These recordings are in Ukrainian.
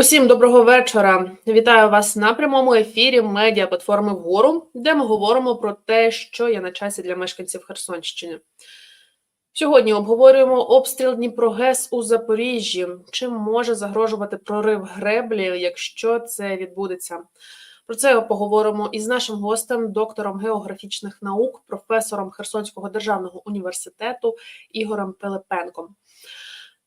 Усім доброго вечора. Вітаю вас на прямому ефірі медіа платформи вгору, де ми говоримо про те, що є на часі для мешканців Херсонщини. Сьогодні обговорюємо обстріл Дніпрогес у Запоріжжі. Чим може загрожувати прорив греблі, якщо це відбудеться? Про це поговоримо із нашим гостем, доктором географічних наук, професором Херсонського державного університету Ігорем Пилипенком.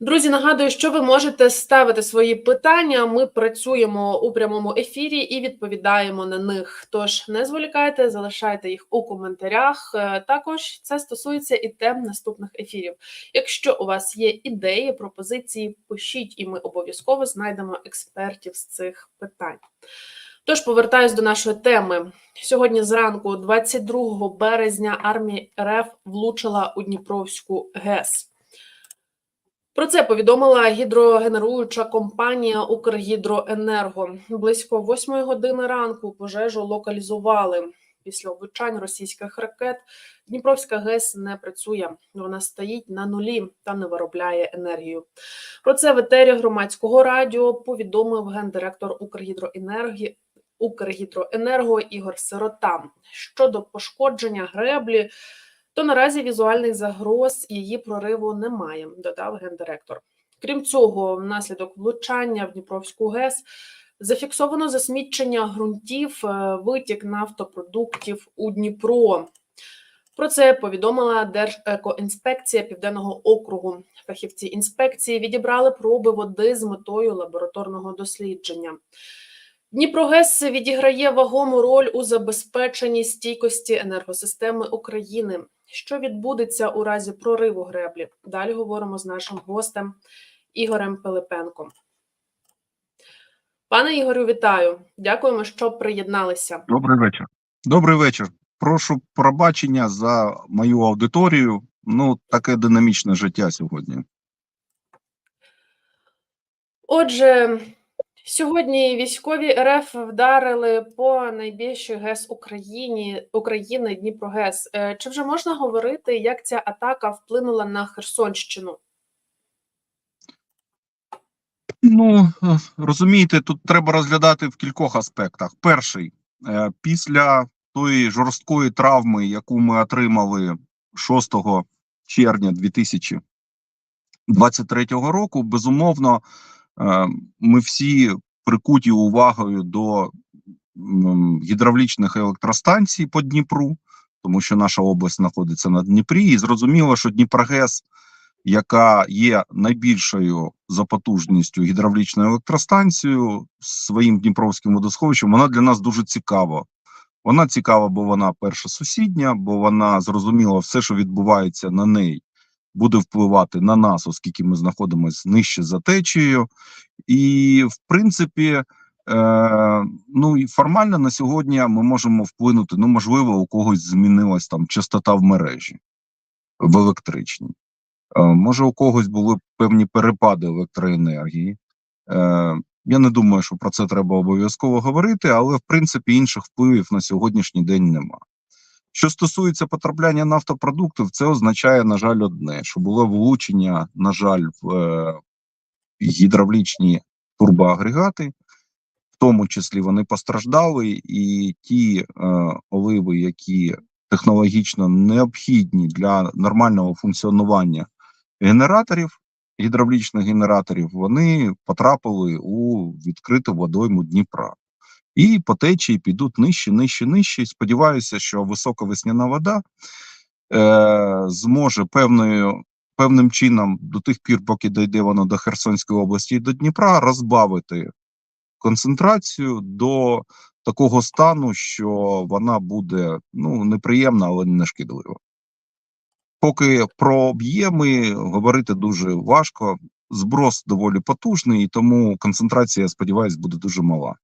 Друзі, нагадую, що ви можете ставити свої питання. Ми працюємо у прямому ефірі і відповідаємо на них. Тож не зволікайте, залишайте їх у коментарях. Е, Також це стосується і тем наступних ефірів. Якщо у вас є ідеї, пропозиції, пишіть, і ми обов'язково знайдемо експертів з цих питань. Тож повертаюсь до нашої теми. Сьогодні зранку, 22 березня, армія РФ влучила у Дніпровську ГЕС. Про це повідомила гідрогенеруюча компанія Укргідроенерго. Близько 8 години ранку пожежу локалізували. Після облучань російських ракет Дніпровська ГЕС не працює. Вона стоїть на нулі та не виробляє енергію. Про це в етері громадського радіо повідомив гендиректор Укргідроенергі Укргідроенерго Ігор Сирота. Щодо пошкодження греблі, то наразі візуальних загроз її прориву немає, додав гендиректор. Крім цього, внаслідок влучання в Дніпровську ГЕС зафіксовано засмічення ґрунтів, е, витік нафтопродуктів у Дніпро. Про це повідомила Держекоінспекція Південного округу. Фахівці інспекції відібрали проби води з метою лабораторного дослідження. Дніпрогес відіграє вагому роль у забезпеченні стійкості енергосистеми України. Що відбудеться у разі прориву греблі? Далі говоримо з нашим гостем Ігорем Пилипенком. Пане Ігорю, вітаю. Дякуємо, що приєдналися. Добрий вечір. Добрий вечір. Прошу пробачення за мою аудиторію. Ну, таке динамічне життя сьогодні. Отже, сьогодні військові РФ вдарили по найбільшій ГЕС Україні України Дніпрогес. Е, Чи вже можна говорити, як ця атака вплинула на Херсонщину? Ну, розумієте, тут треба розглядати в кількох аспектах. Перший, е, після тої жорсткої травми, яку ми отримали 6 червня 2023 року, безумовно, ми всі прикуті увагою до гідравлічних електростанцій по Дніпру, тому що наша область знаходиться на Дніпрі, і зрозуміло, що Дніпрогес яка є найбільшою за потужністю гідравлічною електростанцією своїм Дніпровським водосховищем, вона для нас дуже цікава. Вона цікава, бо вона перша сусідня, бо вона зрозуміла все, що відбувається на неї, буде впливати на нас, оскільки ми знаходимося нижче за течією. І, в принципі, е, ну і формально на сьогодні ми можемо вплинути. Ну, можливо, у когось змінилась там частота в мережі в електричній. Е, Може, у когось були певні перепади електроенергії. Е, Я не думаю, що про це треба обов'язково говорити, але в принципі інших впливів на сьогоднішній день нема. Що стосується потрапляння нафтопродуктів, це означає, на жаль, одне: що було влучення, на жаль, в е, гідравлічні турбоагрегати, в тому числі вони постраждали, і ті е, оливи, які технологічно необхідні для нормального функціонування генераторів, гідравлічних генераторів, вони потрапили у відкриту водойму Дніпра. І по течії підуть нижче, нижче, нижче. Сподіваюся, що висока весняна вода е, зможе певною, певним чином до тих пір, поки дійде воно до Херсонської області і до Дніпра, розбавити концентрацію до такого стану, що вона буде ну неприємна, але не шкідлива. Поки про об'єми говорити дуже важко. Зброс доволі потужний, і тому концентрація, я сподіваюся, буде дуже мала.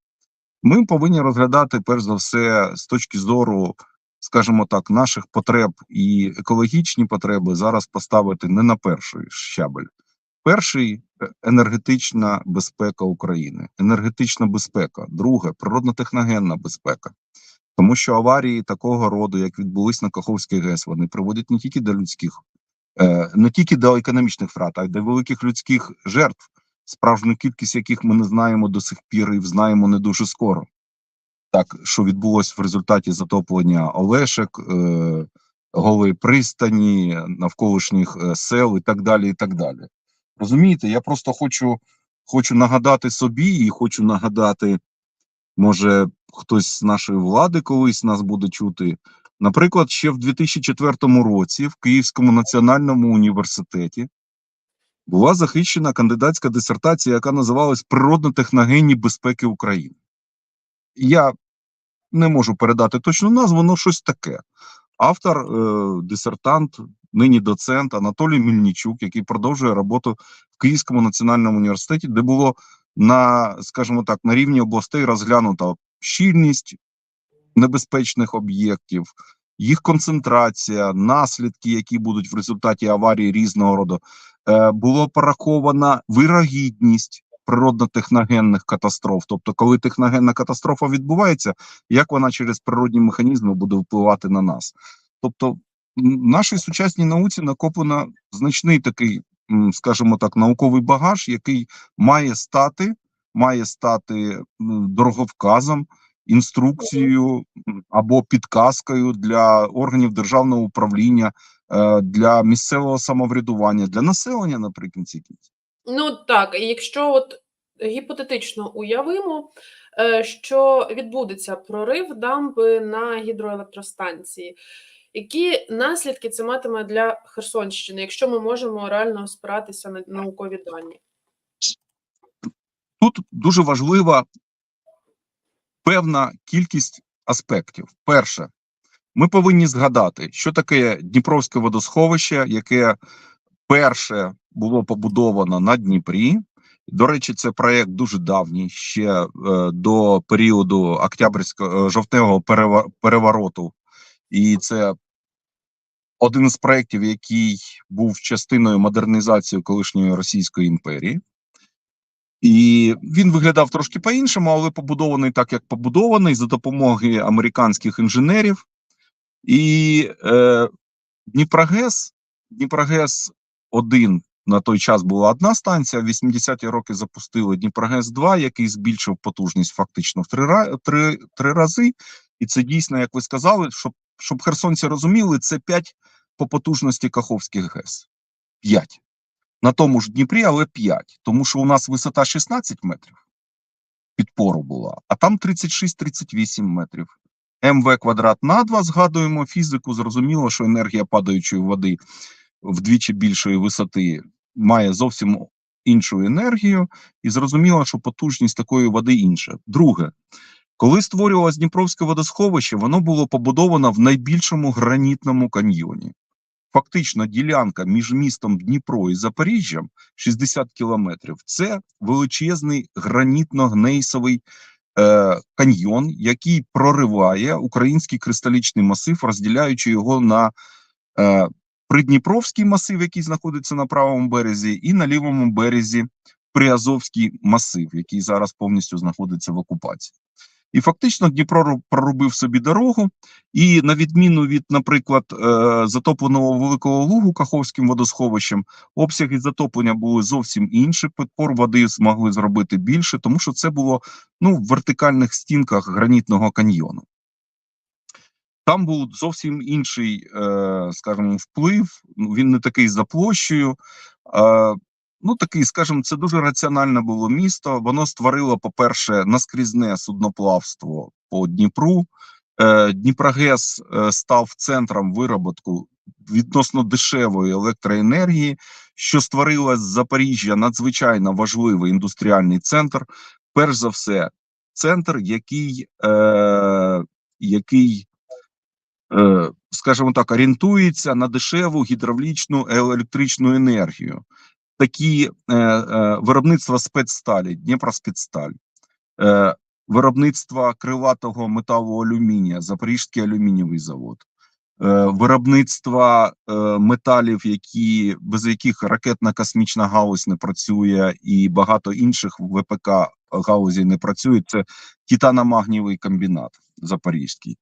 Ми повинні розглядати перш за все з точки зору, скажімо так, наших потреб і екологічні потреби зараз поставити не на перший щабель. Перший е, енергетична безпека України, енергетична безпека, друге природно-техногенна безпека. Тому що аварії такого роду, як відбулись на Каховській ГЕС, вони приводять не тільки до людських, е, не тільки до економічних втрат, а й до великих людських жертв справжню кількість яких ми не знаємо до сих пір і знаємо не дуже скоро. Так, що відбулося в результаті затоплення Олешек, е, голої пристані, навколишніх е, сел і так далі. і так далі. Розумієте, я просто хочу, хочу нагадати собі і хочу нагадати, може, хтось з нашої влади колись нас буде чути. Наприклад, ще в 2004 році в Київському національному університеті була захищена кандидатська дисертація, яка називалась Природно-техногенні безпеки України. Я не можу передати точну назву, але щось таке. Автор, е, дисертант, нині доцент Анатолій Мільничук, який продовжує роботу в Київському національному університеті, де було на, скажімо так, на рівні областей розглянута щільність небезпечних об'єктів, їх концентрація, наслідки, які будуть в результаті аварії різного роду. Е, було порахована вирогідність природно-техногенних катастроф. Тобто, коли техногенна катастрофа відбувається, як вона через природні механізми буде впливати на нас. Тобто, в нашій сучасній науці накоплено значний такий, скажімо так, науковий багаж, який має стати, має стати дороговказом, інструкцією або підказкою для органів державного управління, для місцевого самоврядування, для населення наприкінці кінця. Ну так, якщо от гіпотетично уявимо, е, що відбудеться прорив дамби на гідроелектростанції, які наслідки це матиме для Херсонщини, якщо ми можемо реально спиратися на наукові дані? Тут дуже важлива певна кількість аспектів. Перше, ми повинні згадати, що таке Дніпровське водосховище, яке перше було побудовано на Дніпрі. До речі, це проект дуже давній, ще е, до періоду Октябрьського е, жовтневого перевороту. І це один з проєктів, який був частиною модернізації колишньої Російської імперії. І він виглядав трошки по-іншому, але побудований так, як побудований, за допомоги американських інженерів. І е, Дніпрогес, Дніпрогес 1 на той час була одна станція, в 80-ті роки запустили Дніпрогес 2, який збільшив потужність фактично в три, три, три рази. І це дійсно, як ви сказали, щоб, щоб херсонці розуміли, це 5 по потужності Каховських ГЕС. 5 на тому ж Дніпрі, але 5, тому що у нас висота 16 метрів підпору була, а там 36-38 метрів. МВ квадрат на 2, згадуємо фізику, зрозуміло, що енергія падаючої води вдвічі більшої висоти має зовсім іншу енергію, і зрозуміло, що потужність такої води інша. Друге, коли створювалось Дніпровське водосховище, воно було побудовано в найбільшому гранітному каньйоні фактично ділянка між містом Дніпро і Запоріжжям 60 кілометрів. Це величезний гранітно-гнейсовий е, каньйон, який прориває український кристалічний масив, розділяючи його на е, Придніпровський масив, який знаходиться на правому березі, і на лівому березі Приазовський масив, який зараз повністю знаходиться в окупації. І фактично Дніпро прорубив собі дорогу, і на відміну від, наприклад, е, затопленого великого лугу Каховським водосховищем, обсяги затоплення були зовсім інші. Підпор води змогли зробити більше, тому що це було ну в вертикальних стінках гранітного каньйону. Там був зовсім інший, е, скажімо, вплив. Він не такий за площею. Ну, такий, скажімо, це дуже раціональне було місто. Воно створило, по-перше, наскрізне судноплавство по Дніпру. Е, Дніпрогес е, став центром вироботку відносно дешевої електроенергії, що створило з Запоріжжя надзвичайно важливий індустріальний центр. Перш за все, центр, який, е, який е, скажімо так, орієнтується на дешеву гідравлічну електричну енергію. Такі е, е, виробництва спецсталі, Дніпроспецсталь, е, виробництва крилатого металу алюмінія, Запорізький алюмінієвий завод, е, виробництва е, металів, які, без яких ракетна космічна галузь не працює, і багато інших ВПК галузей не працюють. Це титано-магнієвий комбінат Запорізький.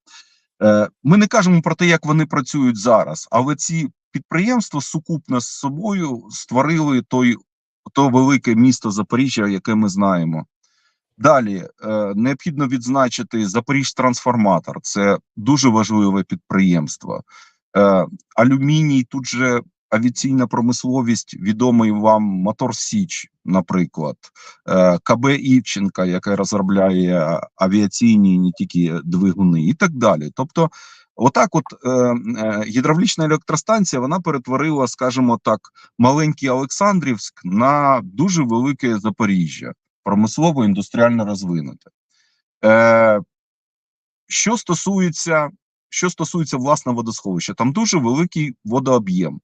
Е, Ми не кажемо про те, як вони працюють зараз, але ці підприємства сукупно з собою створили той то велике місто Запоріжжя, яке ми знаємо. Далі е, необхідно відзначити Запоріжтрансформатор. Це дуже важливе підприємство. Е, алюміній, тут же авіаційна промисловість, відомий вам Мотор Січ, наприклад, е, КБ Івченка, яке розробляє авіаційні не тільки двигуни, і так далі. Тобто, отак, от е, е, гідравлічна електростанція вона перетворила, скажімо так, маленький Олександрівськ на дуже велике Запоріжжя, промислово індустріально розвинуте. Е, що стосується що стосується власне водосховища, там дуже великий водооб'єм.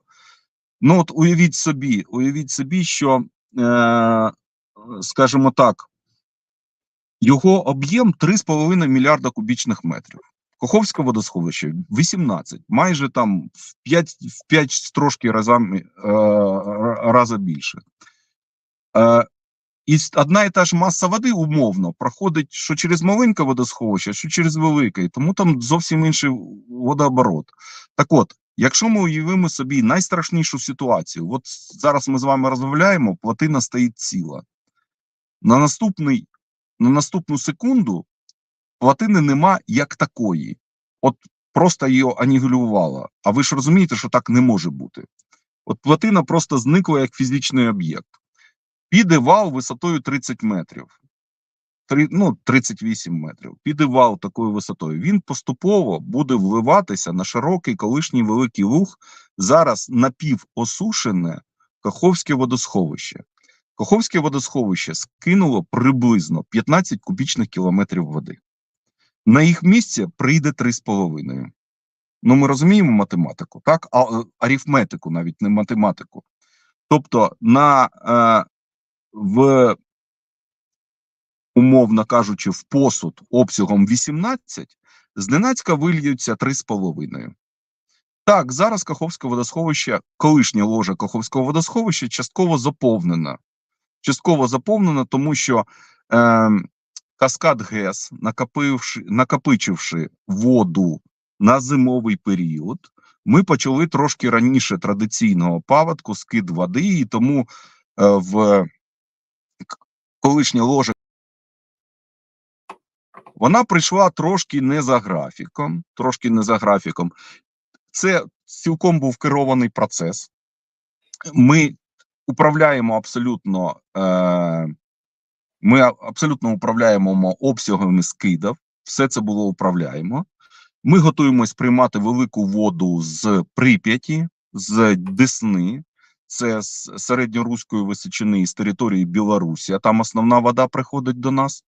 Ну, от уявіть собі, уявіть собі, що, е, скажімо так, його об'єм 3,5 мільярда кубічних метрів. Коховське водосховище 18, майже там в 5, в 5 трошки разами, е, рази більше. Е, і одна і та ж маса води умовно проходить що через маленьке водосховище, що через велике, тому там зовсім інший водооборот. Так от, якщо ми уявимо собі найстрашнішу ситуацію, от зараз ми з вами розмовляємо, плотина стоїть ціла. На наступний, на наступну секунду плотини нема як такої. От просто її анігілювала. А ви ж розумієте, що так не може бути. От плотина просто зникла як фізичний об'єкт. Піде вал висотою 30 метрів. Три, ну, 38 метрів. Піде вал такою висотою. Він поступово буде вливатися на широкий колишній великий луг, зараз напівосушене Каховське водосховище. Каховське водосховище скинуло приблизно 15 кубічних кілометрів води. На їх місце прийде 3,5. Ну, ми розуміємо математику, так? А е, арифметику, навіть не математику. Тобто, на е, в, умовно кажучи, в посуд обсягом 18, зненацька вильються 3,5. Так, зараз Каховське водосховище, колишнє ложе Каховського водосховища частково заповнено. Частково заповнено, тому що е, каскад ГЕС, накопивши, накопичивши воду на зимовий період, ми почали трошки раніше традиційного паводку, скид води, і тому е, в колишнє ложе вона прийшла трошки не за графіком, трошки не за графіком. Це цілком був керований процес. Ми управляємо абсолютно, е, ми абсолютно управляємо обсягами скидів. Все це було управляємо. Ми готуємось приймати велику воду з Прип'яті, з Десни. Це з середньоруської височини з території Білорусі, а там основна вода приходить до нас.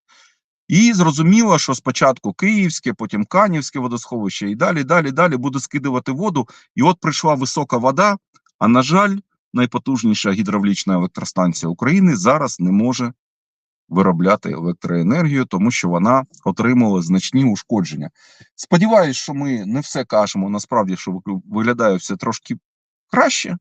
І зрозуміло, що спочатку Київське, потім Канівське водосховище, і далі, далі, далі буде скидувати воду. І от прийшла висока вода. А на жаль, найпотужніша гідравлічна електростанція України зараз не може виробляти електроенергію, тому що вона отримала значні ушкодження. Сподіваюсь, що ми не все кажемо. Насправді, що виглядає все трошки краще.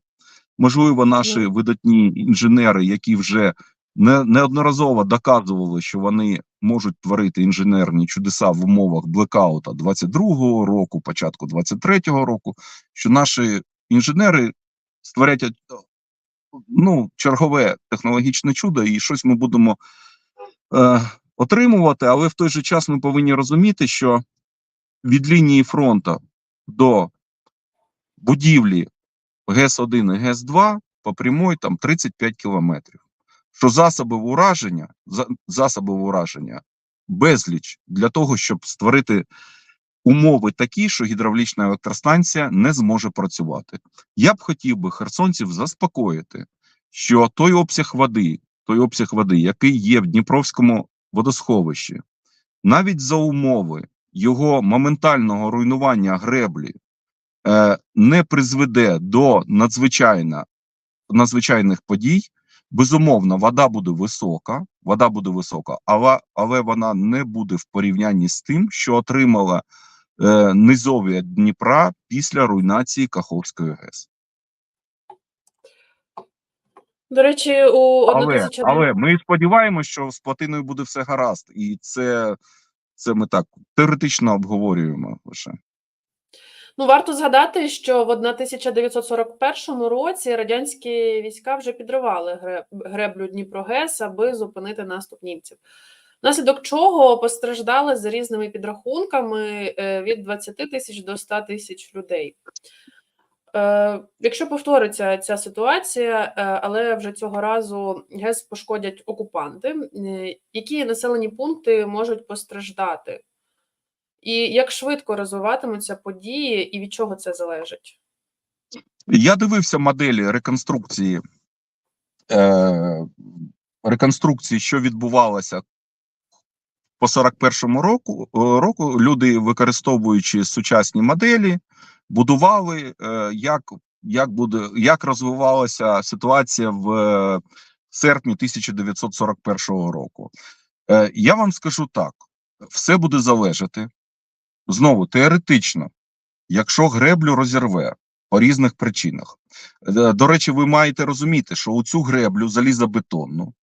Можливо, наші видатні інженери, які вже не, неодноразово доказували, що вони можуть творити інженерні чудеса в умовах блекаута 22-го року, початку 23-го року, що наші інженери створять е, ну, чергове технологічне чудо, і щось ми будемо е, отримувати, але в той же час ми повинні розуміти, що від лінії фронту до будівлі ГЕС-1 і ГЕС-2 по прямой там 35 кілометрів. Що засоби ураження, засоби ураження безліч для того, щоб створити умови такі, що гідравлічна електростанція не зможе працювати. Я б хотів би херсонців заспокоїти, що той обсяг води, той обсяг води, який є в Дніпровському водосховищі, навіть за умови його моментального руйнування греблі, е, не призведе до надзвичайно, надзвичайних подій. Безумовно, вода буде висока, вода буде висока, але, але вона не буде в порівнянні з тим, що отримала е, низов'я Дніпра після руйнації Каховської ГЕС. До речі, у Але, 1001 але ми сподіваємося, що з платиною буде все гаразд, і це, це ми так теоретично обговорюємо лише. Ну, варто згадати, що в 1941 році радянські війська вже підривали гре- греблю Дніпрогес, аби зупинити наступ німців. Внаслідок чого постраждали за різними підрахунками е, від 20 тисяч до 100 тисяч людей. Е, Якщо повториться ця ситуація, е, але вже цього разу ГЕС пошкодять окупанти, які населені пункти можуть постраждати? І як швидко розвиватимуться події, і від чого це залежить? Я дивився моделі реконструкції, е, реконструкції, що відбувалося по 41-му року. е, року. Люди, використовуючи сучасні моделі, будували, е, як, як, буде, як розвивалася ситуація в е, серпні 1941 року. Е, я вам скажу так: все буде залежати знову теоретично, якщо греблю розірве по різних причинах. До речі, ви маєте розуміти, що у цю греблю залізобетонну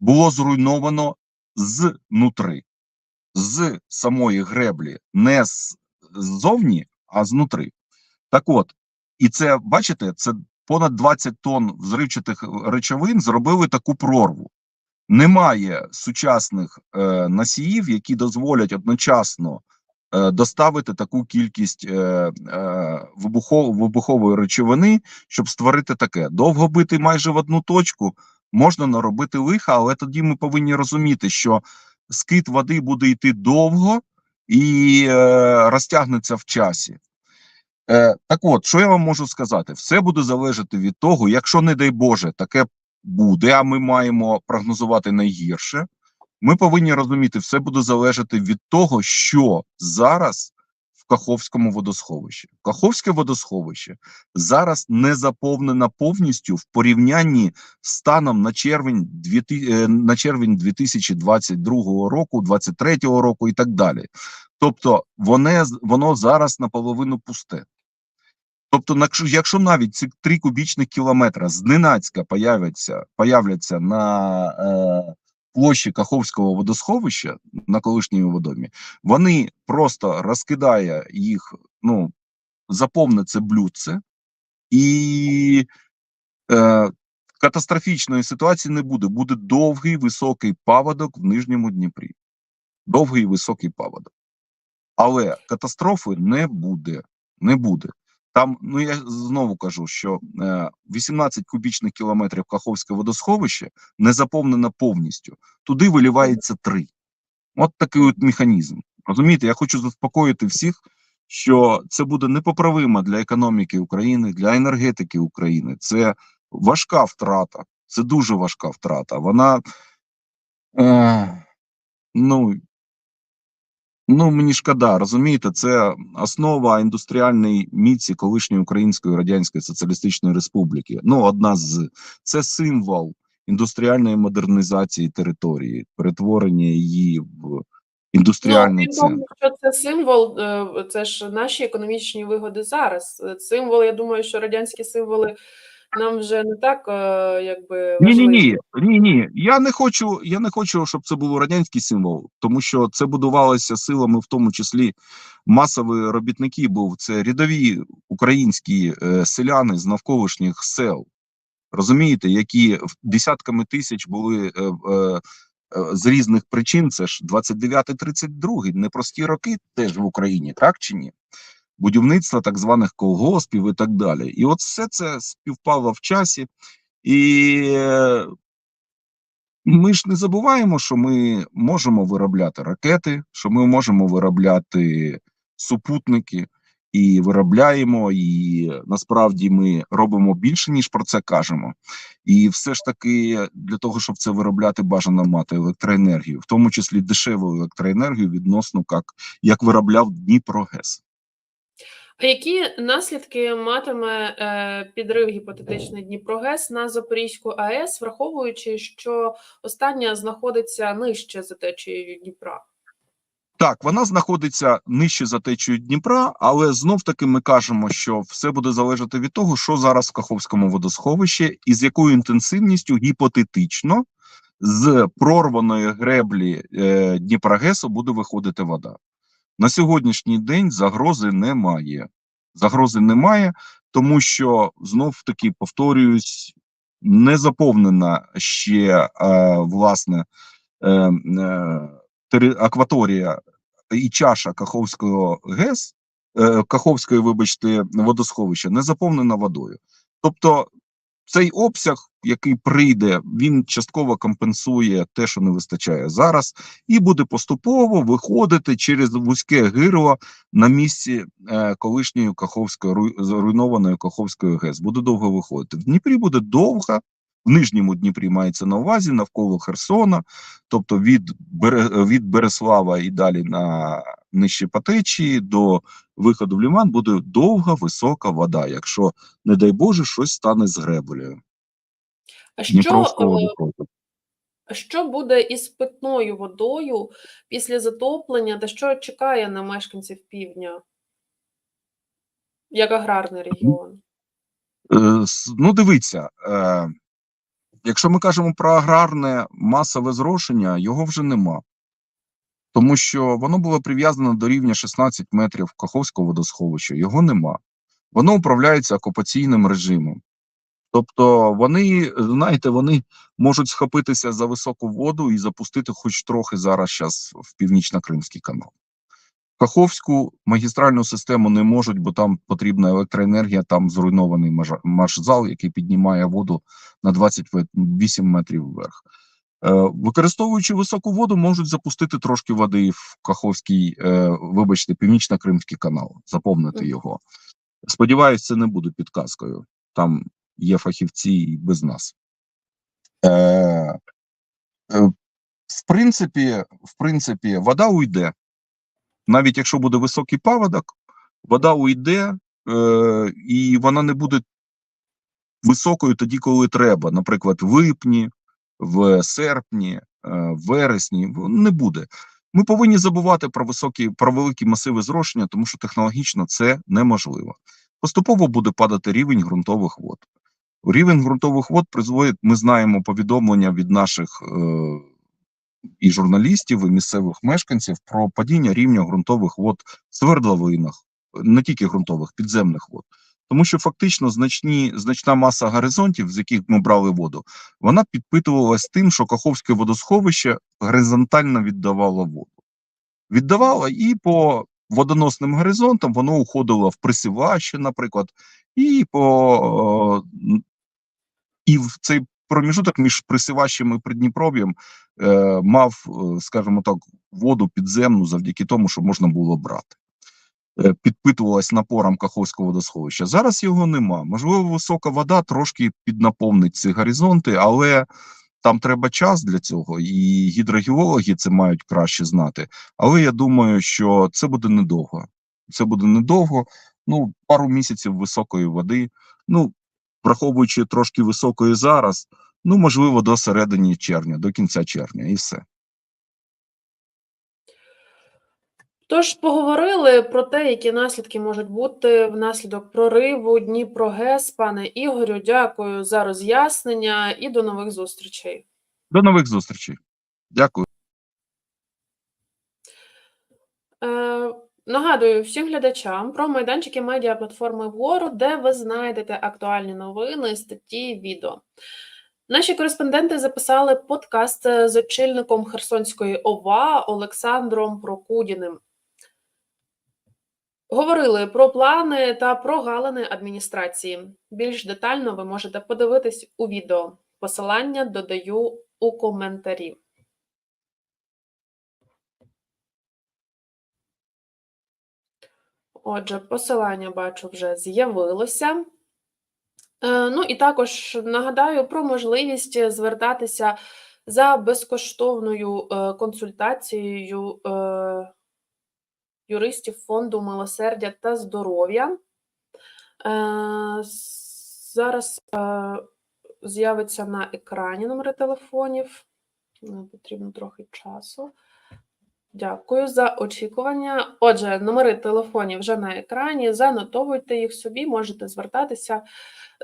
було зруйновано знутри, з самої греблі, не ззовні, а знутри. Так от, і це, бачите, це понад 20 тонн взривчатих речовин зробили таку прорву. Немає сучасних е, носіїв, які дозволять одночасно е, доставити таку кількість е, е, вибухов, вибухової речовини, щоб створити таке. Довго бити майже в одну точку можна наробити лиха, але тоді ми повинні розуміти, що скид води буде йти довго і е, розтягнеться в часі. Е, так от, що я вам можу сказати? Все буде залежати від того, якщо, не дай Боже, таке буде, а ми маємо прогнозувати найгірше. Ми повинні розуміти, все буде залежати від того, що зараз в Каховському водосховищі. Каховське водосховище зараз не заповнено повністю в порівнянні з станом на червень, 2000, е, на червень 2022 року, 2023 року і так далі. Тобто, воно, воно зараз наполовину пусте. Тобто, якщо навіть ці 3 кубічних кілометра зненацька появляться, появляться на е, площі Каховського водосховища на колишньому водомі, вони просто розкидає їх, ну, заповне це блюдце, і е, катастрофічної ситуації не буде. Буде довгий високий паводок в Нижньому Дніпрі. Довгий високий паводок. Але катастрофи не буде. Не буде. Там, ну я знову кажу, що е, 18 кубічних кілометрів Каховське водосховище не заповнено повністю. Туди вилівається 3. От такий от механізм. Розумієте, я хочу заспокоїти всіх, що це буде непоправимо для економіки України, для енергетики України. Це важка втрата, це дуже важка втрата. Вона е, ну, ну мені шкода, розумієте, це основа індустріальної міці колишньої Української Радянської Соціалістичної Республіки. Ну, одна з це символ індустріальної модернізації території, перетворення її в індустріальний ну, центр. що це символ, е, це ж наші економічні вигоди зараз. Символ, я думаю, що радянські символи нам вже не так, е, якби Ні, ні, ні, ні, ні. Я не хочу, я не хочу, щоб це був радянський символ, тому що це будувалося силами, в тому числі масові робітники. Був це рядові українські е, селяни з навколишніх сел, розумієте, які десятками тисяч були е, з різних причин. Це ж 29-32, непрості роки теж в Україні, так чи ні? Будівництва так званих колгоспів і так далі. І от все це співпало в часі. І е, ми ж не забуваємо, що ми можемо виробляти ракети, що ми можемо виробляти супутники і виробляємо, і насправді ми робимо більше, ніж про це кажемо. І все ж таки для того, щоб це виробляти, бажано мати електроенергію, в тому числі дешеву електроенергію відносно як, як виробляв Дніпрогес. Які наслідки матиме е, підрив гіпотетичний Дніпрогес на Запорізьку АЕС, враховуючи, що остання знаходиться нижче за течією Дніпра? Так, вона знаходиться нижче за течією Дніпра, але знов таки ми кажемо, що все буде залежати від того, що зараз в Каховському водосховищі і з якою інтенсивністю гіпотетично з прорваної греблі е, Дніпрогесу буде виходити вода. На сьогоднішній день загрози немає. Загрози немає, тому що знов таки повторююсь, не заповнена ще е, власне е, е, акваторія і чаша Каховського ГЕС, е, Каховської, вибачте, водосховища не заповнена водою. Тобто цей обсяг, який прийде, він частково компенсує те, що не вистачає зараз, і буде поступово виходити через вузьке гирло на місці е, колишньої Каховської руй- зруйнованої Каховської ГЕС. Буде довго виходити. В Дніпрі буде довго. В нижньому Дніпрі мається на увазі навколо Херсона, тобто від Береслава і далі на нижче по течії до виходу в ліман буде довга висока вода, якщо, не дай Боже, щось стане з гребелею. А що, е, що буде із питною водою після затоплення та що чекає на мешканців півдня? Як аграрний регіон? Е, Ну, дивіться, е, якщо ми кажемо про аграрне масове зрошення, його вже нема. Тому що воно було прив'язано до рівня 16 метрів Каховського водосховища. Його нема. Воно управляється окупаційним режимом. Тобто вони, знаєте, вони можуть схопитися за високу воду і запустити хоч трохи зараз щас в північно-кримський канал. Каховську магістральну систему не можуть, бо там потрібна електроенергія, там зруйнований маршзал, який піднімає воду на 28 метрів вверх. Е, використовуючи високу воду, можуть запустити трошки води в Каховський, е, вибачте, північно-кримський канал, заповнити його. Сподіваюсь, це не буде підказкою. Там є фахівці і без нас. Е, е, в принципі, в принципі, вода уйде. Навіть якщо буде високий паводок, вода уйде, е, і вона не буде високою тоді, коли треба. Наприклад, в липні, в серпні, е, в вересні. Не буде. Ми повинні забувати про високі, про великі масиви зрошення, тому що технологічно це неможливо. Поступово буде падати рівень ґрунтових вод. Рівень ґрунтових вод призводить, ми знаємо повідомлення від наших е, і журналістів, і місцевих мешканців про падіння рівня ґрунтових вод в свердловинах, не тільки ґрунтових, підземних вод. Тому що фактично значні, значна маса горизонтів, з яких ми брали воду, вона підпитувалась тим, що Каховське водосховище горизонтально віддавало воду. Віддавало і по водоносним горизонтам воно уходило в присіваще, наприклад, і по е, і в цей проміжуток між присиващем і Придніпров'ям е, мав, е, скажімо так, воду підземну завдяки тому, що можна було брати. Е, підпитувалась напором Каховського водосховища. Зараз його нема. Можливо, висока вода трошки піднаповнить ці горизонти, але там треба час для цього, і гідрогеологи це мають краще знати. Але я думаю, що це буде недовго. Це буде недовго. Ну, пару місяців високої води. Ну, враховуючи трошки високої зараз, ну можливо, до середини червня, до кінця червня, і все. Тож поговорили про те, які наслідки можуть бути внаслідок прориву Дніпрогес. Пане Ігорю, дякую за роз'яснення і до нових зустрічей. До нових зустрічей. Дякую. Е, нагадую всім глядачам про майданчики медіаплатформи вгору, де ви знайдете актуальні новини, статті, відео. Наші кореспонденти записали подкаст з очільником Херсонської ОВА Олександром Прокудіним. Говорили про плани та прогалини адміністрації. Більш детально ви можете подивитись у відео. Посилання додаю у коментарі. Отже, посилання бачу вже з'явилося. Е, Ну і також нагадаю про можливість звертатися за безкоштовною е, консультацією е, юристів фонду милосердя та здоров'я. Е, Зараз е, з'явиться на екрані номери телефонів. Потрібно трохи часу. Дякую за очікування. Отже, номери телефонів вже на екрані. Занотовуйте їх собі, можете звертатися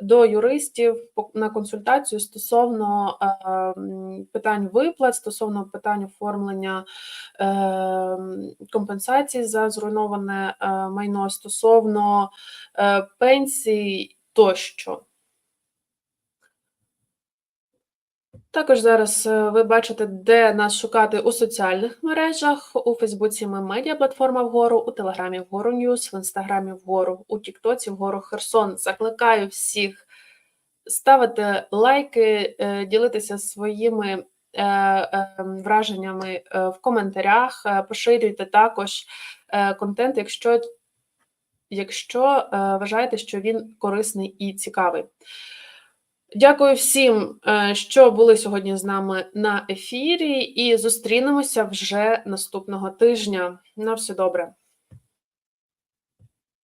до юристів на консультацію стосовно е, питань виплат, стосовно питань оформлення е, компенсацій за зруйноване е, майно, стосовно пенсій тощо. Також зараз е, ви бачите, де нас шукати у соціальних мережах. У Фейсбуці ми медіаплатформа вгору, у Телеграмі вгору Ньюс, в Інстаграмі вгору, у Тіктоці вгору Херсон. Закликаю всіх ставити лайки, е, ділитися своїми е, е, враженнями в коментарях, поширюйте також контент, якщо, якщо вважаєте, що він корисний і цікавий. Дякую всім, е, що були сьогодні з нами на ефірі, і зустрінемося вже наступного тижня. На все добре.